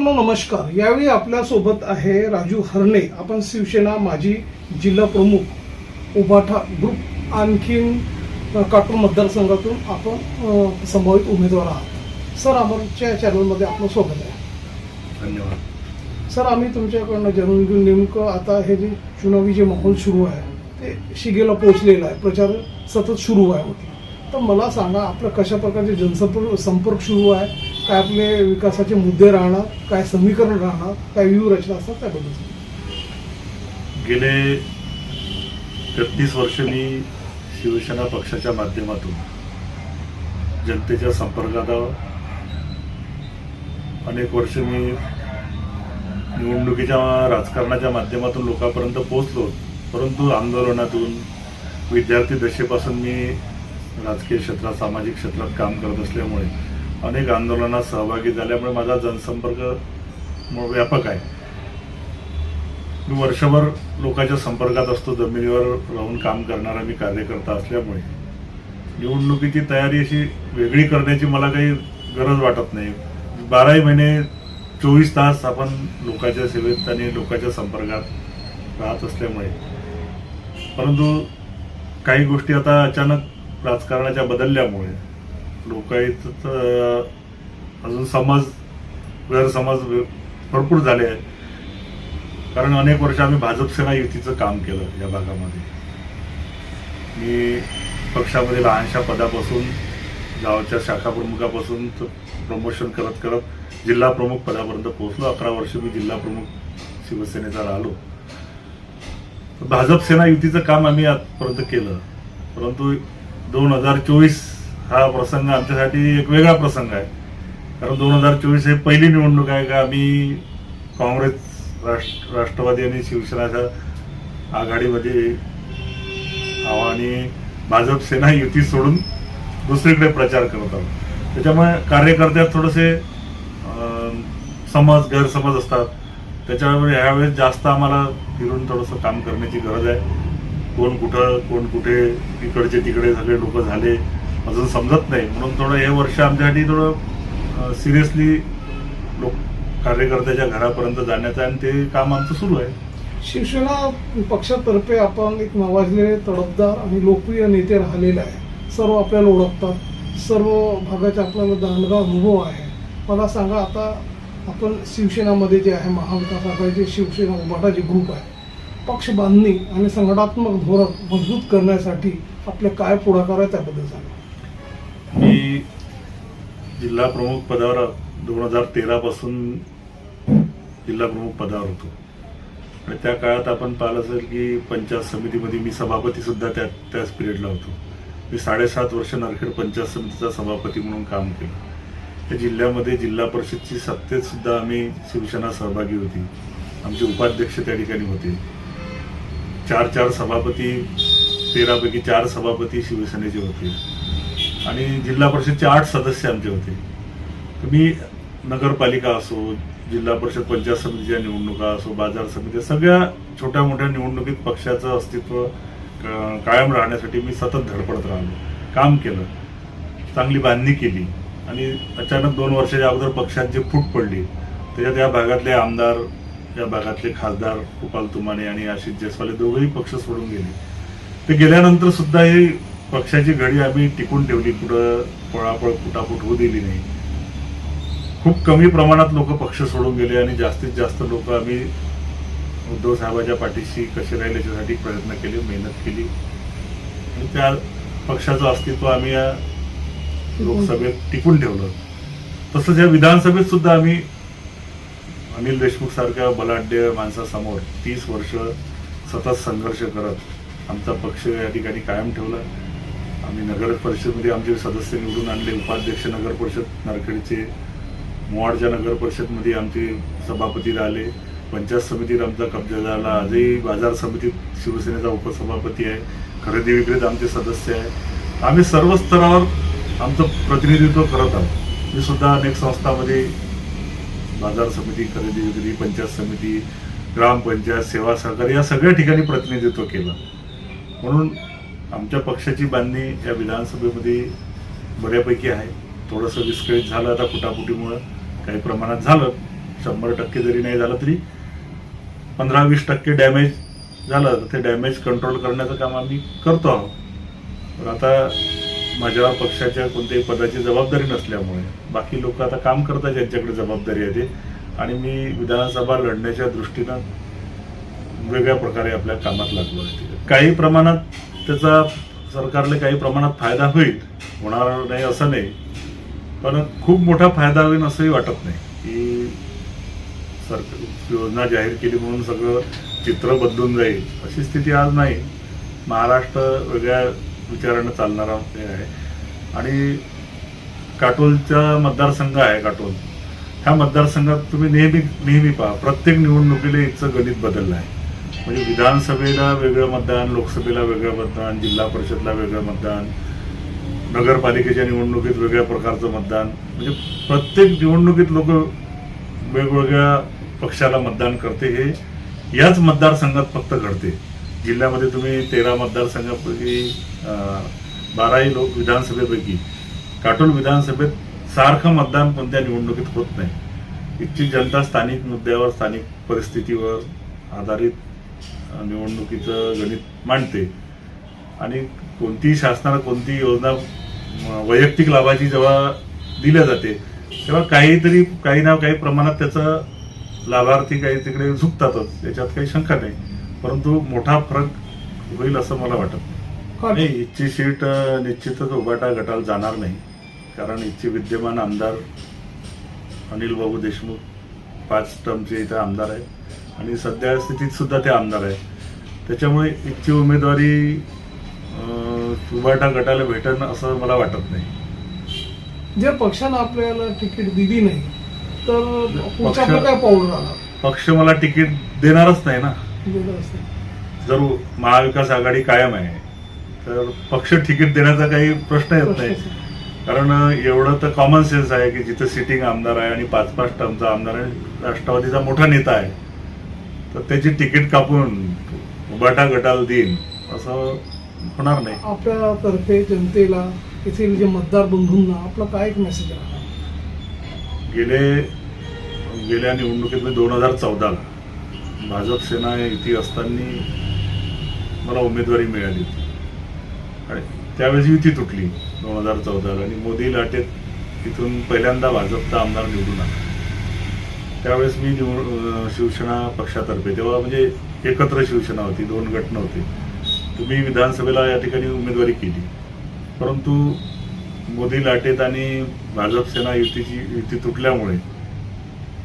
मित्रांनो नमस्कार. यावेळी आपल्यासोबत आहे राजू हरणे. आपण शिवसेना माजी जिल्हा प्रमुख उबाठा ग्रुप आणखीन अ, काटूर मतदारसंघातून आपण संभावित उमेदवार आहात. सर आमच्या चॅनलमध्ये आपलं स्वागत आहे. धन्यवाद. सर आम्ही तुमच्याकडनं जाणून घेऊन नेमकं आता हे जे चुनावी जे माहोल सुरू आहे ते शिगेला पोहोचलेलं आहे. प्रचार सतत सुरू आहे होती तर मला सांगा आपलं कशा प्रकारचे जनसंपर्क संपर्क सुरू आहे? काय आपले विकासाचे मुद्दे राहणार काय समीकरण राहणार काय व्यूहरचना असतात त्याबद्दल. गेले तेहतीस वर्ष मी शिवसेना पक्षाच्या माध्यमातून जनतेच्या संपर्कात अनेक वर्ष मी निवडणुकीच्या राजकारणाच्या माध्यमातून लोकांपर्यंत पोहोचलो. परंतु आंदोलनातून विद्यार्थी दशेपासून मी राजकीय क्षेत्रात सामाजिक क्षेत्रात काम करत असल्यामुळे अनेक आंदोलनात सहभागी झाल्यामुळे माझा जनसंपर्क व्यापक आहे. मी वर्षभर लोकांच्या संपर्कात असतो जमिनीवर राहून काम करणारा मी कार्यकर्ता असल्यामुळे. निवडणुकीची तयारी अशी वेगळी करण्याची मला काही गरज वाटत नाही. बाराही महिने चोवीस तास आपण लोकांच्या सेवेत आणि लोकांच्या संपर्कात राहत असल्यामुळे. परंतु काही गोष्टी आता अचानक राजकारणाच्या बदलल्यामुळे लोकायत अजून समज गैरसमज भरपूर झाले आहेत. कारण अनेक वर्ष आम्ही भाजप सेना युतीचं काम केलं या भागामध्ये. मी पक्षामध्ये लहानशा पदापासून गावाच्या शाखा प्रमुखापासून प्रमोशन करत करत जिल्हा प्रमुख पदापर्यंत पोहोचलो. अकरा वर्ष मी जिल्हा प्रमुख शिवसेनेचा राहिलो. भाजप सेना युतीचं काम आम्ही आजपर्यंत केलं. परंतु दोन हजार चोवीस हा प्रसंग आमच्यासाठी एक वेगळा प्रसंग आहे. कारण दोन हजार चोवीस हे पहिली निवडणूक आहे का आम्ही काँग्रेस राष्ट्र राष्ट्रवादी आणि शिवसेनाच्या आघाडीमध्ये आहो आणि भाजप सेना युती सोडून दुसरीकडे प्रचार करत आहोत. त्याच्यामुळे कार्यकर्त्यात थोडेसे समज गैरसमज असतात. त्याच्यामुळे ह्यावेळेस जास्त आम्हाला फिरून थोडंसं काम करण्याची गरज आहे. कोण कुठं कोण कुठे इकडचे तिकडे सगळे लोक झाले. अजून समजत नाही. म्हणून थोडं हे वर्ष आमच्यासाठी थोडं सिरियसली लोक कार्यकर्त्याच्या घरापर्यंत जाण्याचं आहे आणि ते काम आमचं सुरू आहे. शिवसेना पक्षातर्फे आपण एक नावाजलेले तडफदार आणि लोकप्रिय नेते राहिलेले आहे. सर्व आपल्याला ओळखतात. सर्व भागाचा आपल्याला दांडगा अनुभव आहे. मला सांगा आता आपण शिवसेनामध्ये जे आहे महाविकास आघाडीचे शिवसेना उभाटा जे ग्रुप आहे. पक्ष बांधणी आणि संघटनात्मक धोरण मजबूत करण्यासाठी आपले काय पुढाकार आहे त्याबद्दल सांगा. मी जिल्हा प्रमुख पदावर दोन हजार तेरापासून जिल्हा प्रमुख पदावर होतो. आणि त्या काळात आपण पाहिलं असेल की पंचायत समितीमध्ये मी सभापती सुद्धा त्या त्याच पिरियडला होतो. मी साडेसात वर्ष नरखेड पंचायत समितीचा सभापती म्हणून काम केलं. त्या जिल्ह्यामध्ये जिल्हा परिषदची सत्तेतसुद्धा आम्ही शिवसेना सहभागी होती. आमचे उपाध्यक्ष त्या ठिकाणी होते. चार चार सभापती तेरापैकी चार सभापती शिवसेनेचे होते. आणि जिल्हा परिषदचे आठ सदस्य आमचे होते. मी नगरपालिका असो जिल्हा परिषद पंचायत समितीच्या निवडणुका असो बाजार समिती सगळ्या छोट्या मोठ्या निवडणुकीत पक्षाचं अस्तित्व क- कायम राहण्यासाठी मी सतत धडपडत राहिलो. काम केलं. चांगली बांधणी केली. आणि अचानक दोन वर्षाच्या अगोदर पक्षात जी फूट पडली त्याच्यात या भागातले आमदार या भागातले खासदार गोपाल तुमाने आणि आशिष जयस्वाल दोघंही पक्ष सोडून गेले. ते गेल्यानंतर सुद्धा हे पक्षाची घडी आम्ही टिकून ठेवली कुठं पळापळ फुटाफूट होऊ दिली नाही. खूप कमी प्रमाणात लोक पक्ष सोडून गेले आणि जास्तीत जास्त लोक आम्ही उद्धव साहेबाच्या पाठीशी कसे राहील याच्यासाठी प्रयत्न केले मेहनत केली. आणि त्या पक्षाचं अस्तित्व आम्ही या लोकसभेत टिकून ठेवलं. तसंच या विधानसभेत सुद्धा आम्ही अनिल देशमुख सारख्या बलाढ्य माणसासमोर तीस वर्ष सतत संघर्ष करत आमचा पक्ष या ठिकाणी कायम ठेवला. आम्ही नगर परिषदमध्ये आमचे सदस्य निवडून आणले. उपाध्यक्ष नगर परिषद नारखेडचे मोवाडच्या नगर परिषदमध्ये आमचे सभापती राहिले पंचायत समितीत आमचा कब्जा झाला. आजही बाजार समितीत शिवसेनेचा उपसभापती आहे. खरेदी विक्रीत आमचे सदस्य आहे. आम्ही सर्व स्तरावर आमचं प्रतिनिधित्व करत आहोत. मी सुद्धा अनेक संस्थामध्ये बाजार समिती खरेदी विक्री पंचायत समिती ग्रामपंचायत सेवा सहकारी या सगळ्या ठिकाणी प्रतिनिधित्व केलं. म्हणून आमच्या पक्षाची बांधणी या विधानसभेमध्ये बऱ्यापैकी आहे. थोडंसं विस्कळीत झालं आता फुटाफुटीमुळं. काही प्रमाणात झालं. शंभर टक्के जरी नाही झालं तरी पंधरा वीस टक्के डॅमेज झालं. तर ते डॅमेज कंट्रोल करण्याचं काम आम्ही करतो आहोत. पण आता माझ्या पक्षाच्या कोणत्याही पदाची जबाबदारी नसल्यामुळे बाकी लोक आता काम करतात ज्यांच्याकडे जबाबदारी आहे ते. आणि मी विधानसभा लढण्याच्या दृष्टीनं वेगळ्या प्रकारे आपल्या कामात लागलो आहे. काही प्रमाणात त्याचा सरकारला काही प्रमाणात फायदा होईल होणार नाही असं नाही. पण खूप मोठा फायदा होईल असंही वाटत नाही. की सरकार योजना जाहीर केली म्हणून सगळं चित्र बदलून जाईल अशी स्थिती आज नाही. महाराष्ट्र वेगळ्या विचारानं चालणारा हे आहे. आणि काटोलचा मतदारसंघ आहे काटोल. ह्या मतदारसंघात तुम्ही नेहमी नेहमी पहा प्रत्येक निवडणुकीला इथचं गणित बदललं आहे. म्हणजे विधानसभेला वेगळं मतदान लोकसभेला वेगळं मतदान जिल्हा परिषदला वेगळं मतदान नगरपालिकेच्या निवडणुकीत वेगळ्या प्रकारचं मतदान. म्हणजे प्रत्येक निवडणुकीत लोक वेगवेगळ्या पक्षाला मतदान करते. हे याच मतदारसंघात फक्त घडते. जिल्ह्यामध्ये तुम्ही तेरा मतदारसंघापैकी बाराही लोक विधानसभेपैकी. काटोल विधानसभेत सारखं मतदान कोणत्या निवडणुकीत होत नाही. इथची जनता स्थानिक मुद्द्यावर स्थानिक परिस्थितीवर आधारित निवडणुकीचं गणित मांडते. आणि कोणतीही शासनाला कोणती योजना वैयक्तिक लाभाची जेव्हा दिल्या जाते तेव्हा काहीतरी काही ना काही प्रमाणात त्याचा लाभार्थी काही तिकडे झुकतातच याच्यात काही शंका नाही. परंतु मोठा फरक होईल असं मला वाटत. नाही इथची सीट निश्चितच उभाटा गटाला जाणार नाही. कारण इथचे विद्यमान आमदार अनिल बाबू देशमुख पाच टर्मचे इथे आमदार आहेत. आणि सध्या स्थितीत सुद्धा ते आमदार आहेत त्याच्यामुळे इथची उमेदवारी उभाटा गटाला भेटणं असं मला वाटत नाही. जर पक्षानं आपल्याला तिकीट दिली नाही तर पक्ष- मला तिकीट देणारच नाही ना. जर महाविकास आघाडी कायम आहे तर पक्ष तिकीट देण्याचा काही प्रश्न येत नाही. कारण एवढं तर कॉमन सेन्स आहे की जिथं सिटिंग आमदार आहे आणि पाच पाच टर्मचा आमदार आहे राष्ट्रवादीचा मोठा नेता आहे. तर त्याची तिकीट कापून उभाटा गटाला देईन असं होणार नाही. आपल्या तर्फे जनतेला येथील जे मतदार बंधूंना आपला काय एक मेसेज राहणार? गेले गेल्या निवडणुकीत मी दोन हजार चौदाला भाजप सेना इथे असताना मला उमेदवारी मिळाली होती. आणि त्यावेळेस युती तुटली दोन हजार चौदाला आणि मोदी लाटेत तिथून पहिल्यांदा भाजपचा आमदार निवडून आला. त्यावेळेस मी निवड शिवसेना पक्षातर्फे तेव्हा म्हणजे एकत्र शिवसेना होती दोन गट नव्हते तुम्ही विधानसभेला या ठिकाणी उमेदवारी केली. परंतु मोदी लाटेत आणि भाजप सेना युतीची युती तुटल्यामुळे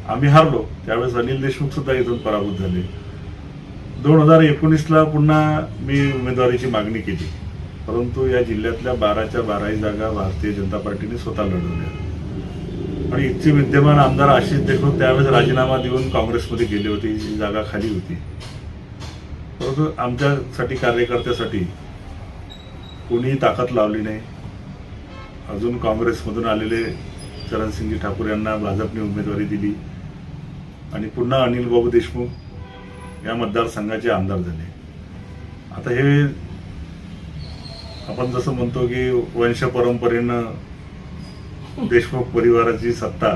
आम्ही हारलो. त्यावेळेस अनिल देशमुख सुद्धा इथून पराभूत झाले. दोन हजार एकोणीसला पुन्हा मी उमेदवारीची मागणी केली. परंतु या जिल्ह्यातल्या बाराच्या बाराही जागा भारतीय जनता पार्टीने स्वतः लढवल्या. आणि इथचे विद्यमान आमदार आशिष देशमुख त्यावेळेस राजीनामा देऊन काँग्रेसमध्ये गेले होते ही जागा खाली होती. परंतु आमच्यासाठी कार्यकर्त्यासाठी कोणीही ताकद लावली नाही. अजून काँग्रेसमधून आलेले चरणसिंगजी ठाकूर यांना भाजपने उमेदवारी दिली. आणि पुन्हा अनिल बाबू देशमुख या मतदारसंघाचे आमदार झाले. आता हे आपण जसं म्हणतो की वंश परंपरेनं देशमुख परिवाराची सत्ता.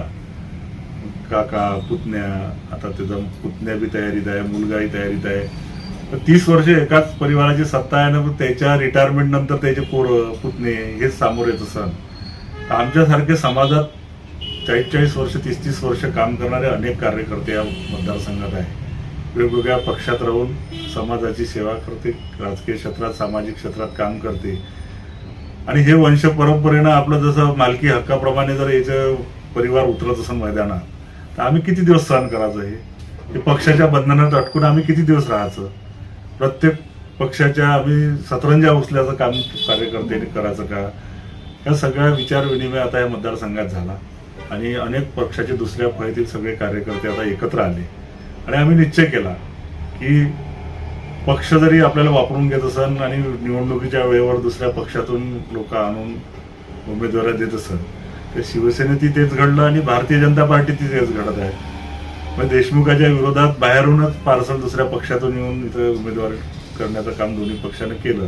काका पुतण्या आता त्याचा पुतण्या बी तयारीत आहे मुलगाही तयारीत आहे. तर तीस वर्ष एकाच परिवाराची सत्ता आहे ना मग त्याच्या रिटायरमेंट नंतर त्याचे पोरं पुतणे हेच सामोर येत सण. आमच्यासारखे समाजात चाळीस चाळीस वर्ष तीस तीस वर्ष काम करणारे अनेक कार्यकर्ते या मतदारसंघात आहे वेगवेगळ्या पक्षात राहून समाजाची सेवा करते राजकीय क्षेत्रात सामाजिक क्षेत्रात काम करते. आणि हे वंश परंपरेनं आपलं जसं मालकी हक्काप्रमाणे जर याचं परिवार उतरत असेल मैदानात तर आम्ही किती दिवस सहन करायचं हे? हे पक्षाच्या बंधनात अटकून आम्ही किती दिवस राहायचं? प्रत्येक पक्षाच्या आम्ही सतरंजा उचल्याचं काम कार्यकर्त्यांनी करायचं का? या सगळ्या विचार विनिमय आता या मतदारसंघात झाला. आणि अनेक पक्षाचे दुसऱ्या फळीतील सगळे कार्यकर्ते आता एकत्र आले. आणि आम्ही निश्चय केला की पक्ष जरी आपल्याला वापरून घेत असन आणि निवडणुकीच्या वेळेवर दुसऱ्या पक्षातून लोक आणून उमेदवारी देत असन तर शिवसेनेत तेच घडलं आणि भारतीय जनता पार्टीत तेच घडत आहे. मग देशमुखाच्या विरोधात बाहेरूनच पार्सल दुसऱ्या पक्षातून येऊन इथं उमेदवार करण्याचं काम दोन्ही पक्षानं केलं.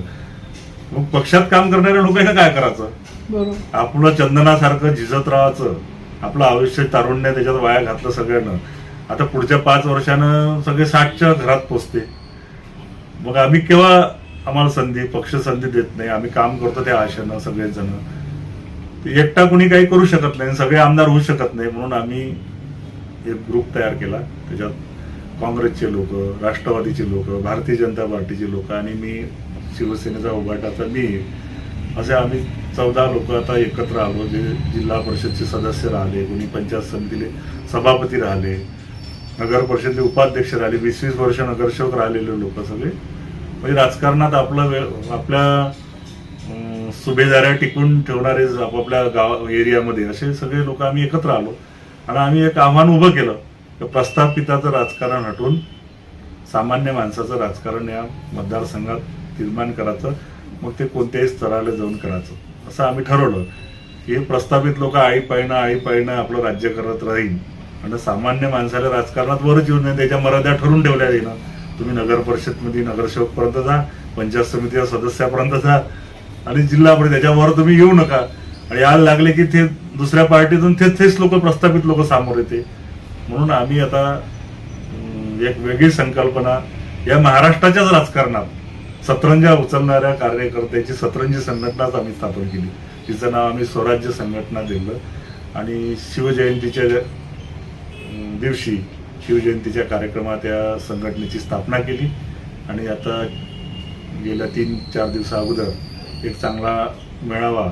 मग पक्षात काम करणाऱ्या लोकांना काय करायचं? आपलं चंदनासारखं झिजत राहायचं. आपलं आयुष्य तारुण्य त्याच्यात वाया घातलं सगळ्यांना. आता पुढच्या पाच वर्षानं सगळे साठच्या घरात पोचते मग आम्ही केव्हा आम्हाला संधी पक्ष संधी देत नाही आम्ही काम करतो त्या आशेनं सगळेजण. एकटा कुणी काही करू शकत नाही सगळे आमदार होऊ शकत नाही म्हणून आम्ही एक ग्रुप तयार केला. त्याच्यात काँग्रेसचे लोक राष्ट्रवादीचे लोक भारतीय जनता पार्टीचे लोक आणि मी शिवसेनेचा उभाटाचा मी. असे आम्ही चौदा लोक आता एकत्र आलो जे जिल्हा परिषदचे सदस्य राहिले कोणी पंचायत समितीले सभापती राहिले नगर परिषदेचे उपाध्यक्ष राहिले वीस वीस वर्ष नगरसेवक राहिलेले लोक सगळे. म्हणजे राजकारणात आपलं वेळ आपल्या सुभेदाऱ्या टिकून ठेवणारे आपापल्या गाव एरियामध्ये असे सगळे लोक आम्ही एकत्र आलो. आणि आम्ही एक आव्हान उभं केलं की प्रस्थापिताचं राजकारण हटवून सामान्य माणसाचं राजकारण या मतदारसंघात निर्माण करायचं मग ते कोणत्याही स्तराला जाऊन करायचं. असं आम्ही ठरवलं की हे प्रस्थापित लोक आई पाहिणं आई पाहिणं आपलं राज्य करत राहील आणि सामान्य माणसाला राजकारणात वरच येऊन नाही त्याच्या मर्यादा ठरून ठेवल्या ना तुम्ही नगर परिषदमध्ये नगरसेवकपर्यंत जा पंचायत समितीच्या सदस्यापर्यंत जा आणि जिल्हा परिषद त्याच्यावर तुम्ही येऊ नका. आणि यायला लागले की ते दुसऱ्या पार्टीतून ते तेच लोक प्रस्थापित लोक समोर येते. म्हणून आम्ही आता एक वेगळी संकल्पना या महाराष्ट्राच्याच राजकारणात सतरंजा उचलणाऱ्या कार्यकर्त्याची सतरंजी संघटनाच आम्ही स्थापन केली. तिचं नाव आम्ही स्वराज्य संघटना दिलं. आणि शिवजयंतीच्या दिवशी शिवजयंतीच्या कार्यक्रमात या संघटनेची स्थापना केली. आणि आता गेल्या तीन चार दिवसा अगोदर एक चांगला मेळावा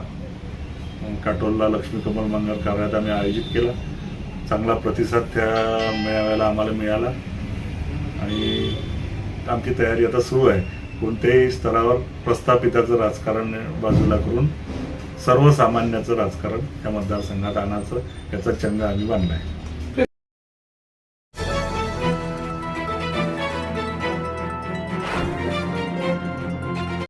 काटोलला लक्ष्मी कमल मंगल कार्यालयात आम्ही आयोजित केला. चांगला प्रतिसाद त्या मेळाव्याला आम्हाला मिळाला. आणि आमची तयारी आता सुरू आहे. कोणत्याही स्तरावर प्रस्थापिताचं राजकारण बाजूला करून सर्वसामान्याचं राजकारण या मतदारसंघात आणायचं याचा चंग आम्ही बांधला आहे